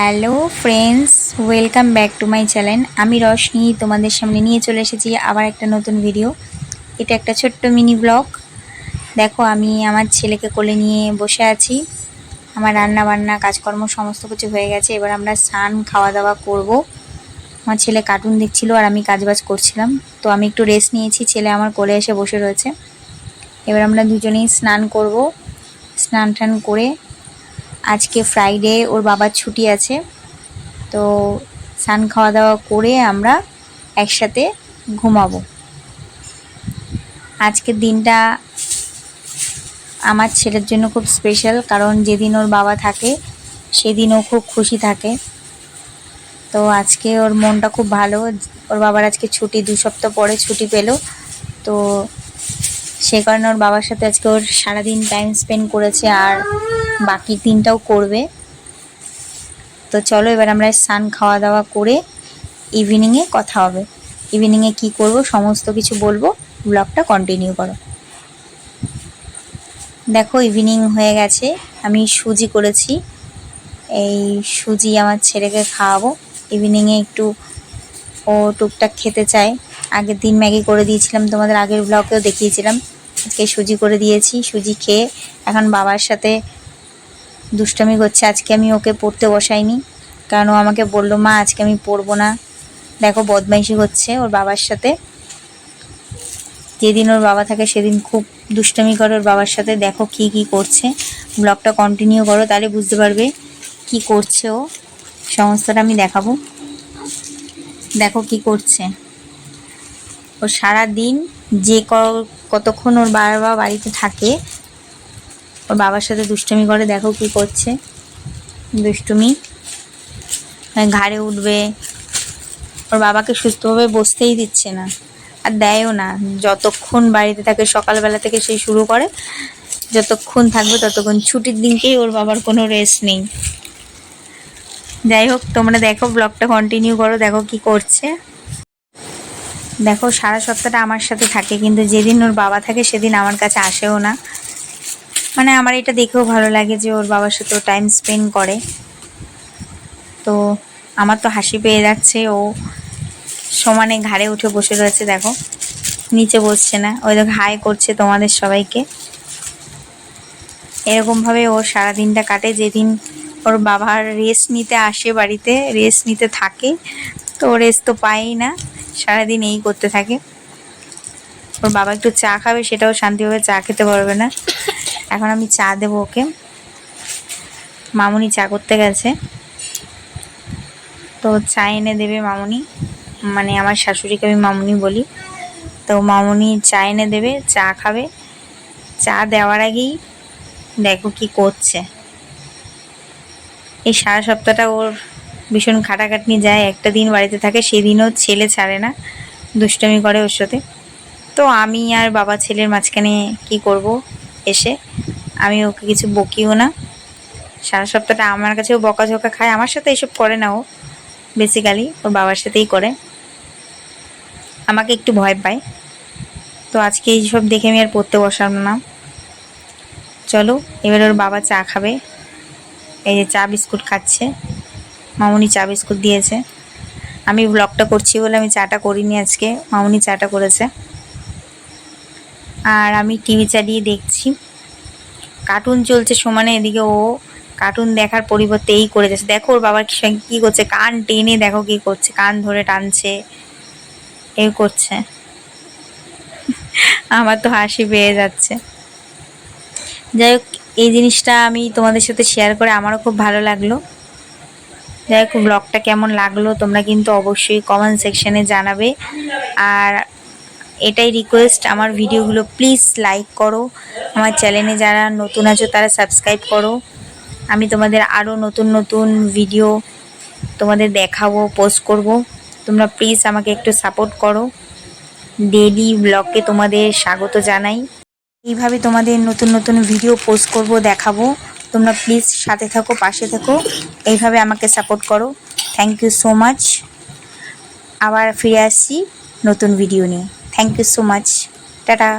Hello friends welcome back to my channel আমি রশনি, তোমাদের সামনে নিয়ে চলে এসেছি আবার একটা নতুন ভিডিও এটা একটা ছোট্ট মিনি ব্লগ দেখো, আমি আমার ছেলেকে কোলে নিয়ে বসে আছি। আমার রান্না বান্না কাজকর্ম সমস্ত কিছু হয়ে গেছে। এবার আমরা স্নান খাওয়া দাওয়া করব। আমার ছেলে কার্টুন দেখছিল আর আমি কাজবাজ করছিলাম। তো আমি একটু রেস্ট নিয়েছি। ছেলে আমার কোলে এসে বসে রয়েছে। এবার আমরা দুজনেই স্নান করব। স্নান টান করে আজকে ফ্রাইডে ওর বাবার ছুটি আছে। তো স্নান খাওয়া দাওয়া করে আমরা একসাথে ঘুমাবো। আজকের দিনটা আমার ছেলের জন্য খুব স্পেশাল কারণ যেদিন ওর বাবা থাকে, সেদিন ও খুব খুশি থাকে। তো আজকে ওর মনটা খুব ভালো, ওর বাবার আজকে ছুটি, দু সপ্তাহ পরে ছুটি পেল। তো সে কারণে ওর বাবার সাথে আজকে ওর সারাদিন টাইম স্পেন্ড করেছে, আর বাকি দিনটাও করবে। তো চলো এবার আমরা স্নান খাওয়া দাওয়া করে ইভিনিংয়ে কথা হবে। ইভিনিংয়ে কি করব সমস্ত কিছু বলব ব্লগটা কন্টিনিউ করো। দেখো ইভিনিং হয়ে গেছে, আমি সুজি করেছি। এই সুজি আমার ছেলেকে খাওয়াবো। ইভিনিংয়ে একটু ও টুকটাক খেতে চায়। আগের দিন ম্যাগি করে দিয়েছিলাম, তোমাদের আগের ব্লগেও দেখিয়েছিলাম। আজকে সুজি করে দিয়েছি, সুজি খেয়ে এখন বাবার সাথে দুষ্টামি করছে। আজকে আমি ওকে পড়তে বসাইনি। কারণ ও আমাকে বলল, মা, আজকে আমি পড়ব না। দেখো, বদমাইশি হচ্ছে ওর বাবার সাথে। যেদিন ওর বাবা থাকে সেদিন খুব দুষ্টামি করে ওর বাবার সাথে। দেখো কি কি করছে। ব্লগটা কন্টিনিউ করো, তাহলে বুঝতে পারবে কি করছে ও। সমস্তটা আমি দেখাবো। দেখো কি করছে। ও সারা দিন যে কতক্ষণ ওর বাবা বাড়িতে থাকে ওর বাবার সাথে দুষ্টুমি করে দেখো কি করছে। দুষ্টুমি। হ্যাঁ, ঘাড়ে উঠবে। ওর বাবাকে সুস্থভাবে বসতেই দিচ্ছে না। আর দেয়ও না। যতক্ষণ বাড়িতে থাকে সকালবেলা থেকে সেই শুরু করে যতক্ষণ থাকবে ততক্ষণ। ছুটির দিনকেই ওর বাবার কোনো রেস্ট নেই। যাই হোক তোমরা দেখো ব্লগটা কন্টিনিউ করো দেখো কি করছে। দেখো সারা সপ্তাহটা আমার সাথে থাকে কিন্তু যেদিন ওর বাবা থাকে সেদিন আমার কাছে আসেও না। মানে আমার এটা দেখেও ভালো লাগে যে ওর বাবার সাথে টাইম স্পেন্ড করে। তো আমার তো হাসি পেয়ে যাচ্ছে, ও সমানে ঘাড়ে উঠে বসে রয়েছে, দেখো। নিচে বসছে না। ওই দেখো হাই করছে তোমাদের সবাইকে। এরকমভাবে ও সারাদিনটা কাটে। যেদিন ওর বাবার রেস্ট নিতে আসে বাড়িতে রেস্ট নিতে থাকে, তো ও রেস্ট তো পায়ই না। সারাদিন এই করতে থাকে। ওর বাবা একটু চা খাবে, সেটাও শান্তিভাবে চা খেতে পারবে না। এখন আমি চা দেবো ওকে। মামুনি চা করতে গেছে। তো চা এনে দেবে মামুনি। মানে আমার শাশুড়িকে আমি মামুনি বলি। তো মামুনি চা এনে দেবে, চা খাবে। চা দেওয়ার আগেই দেখো কি করছে। এই সারা সপ্তাহটা ওর ভীষণ খাটাখাটনি যায়, একটা দিন বাড়িতে থাকে, সেদিনও ছেলে ছাড়ে না, দুষ্টমি করে ওর সাথে। তো আমি আর বাবা ছেলের মাঝখানে কি করব? এসে। আমি ওকে কিছু বকিও না। সারা সপ্তাহটা আমার কাছেও বকাঝকা খায়। আমার সাথে এসব করে না ও। বেসিক্যালি ওর বাবার সাথেই করে। আমাকে একটু ভয় পায়। তো আজকে এইসব দেখে আমি আর পড়তে বসাম না। চলো, এবার ওর বাবা চা খাবে। এই যে চা বিস্কুট খাচ্ছে। মামুনি চা বিস্কুট দিয়েছে। আমি ব্লগটা করছি বলে আমি চাটা করিনি আজকে। মামুনি চাটা করেছে। আর আমি টিভি চালিয়ে দেখছি। কার্টুন চলছে সমানে এদিকে ও কার্টুন দেখার পরিবর্তে এই করে যাচ্ছে। দেখো ওর বাবার কী করছে, কান টেনে দেখো কি করছে, কান ধরে টানছে এই করছে। আমার তো হাসি পেয়ে যাচ্ছে। যাই হোক, এই জিনিসটা আমি তোমাদের সাথে শেয়ার করে আমারও খুব ভালো লাগল। যাই হোক ব্লগটা কেমন লাগল তোমরা কিন্তু অবশ্যই কমেন্ট সেকশনে জানাবে। আর এটাই রিকোয়েস্ট আমার ভিডিওগুলো প্লিজ লাইক করো। আমার চ্যানেলে যারা নতুন আছো, তারা সাবস্ক্রাইব করো। আমি তোমাদের আরও নতুন নতুন ভিডিও তোমাদের দেখাবো পোস্ট করব। তোমরা প্লিজ আমাকে একটু সাপোর্ট করো। ডেলি ব্লগকে তোমাদের স্বাগত জানাই। এইভাবে তোমাদের নতুন নতুন ভিডিও পোস্ট করব, দেখাবো। তোমরা প্লিজ সাথে থাকো, পাশে থাকো। এইভাবে আমাকে সাপোর্ট করো। থ্যাংক ইউ সো মাচ আবার ফিরে আসছি নতুন ভিডিও নিয়ে। Thank you so much tata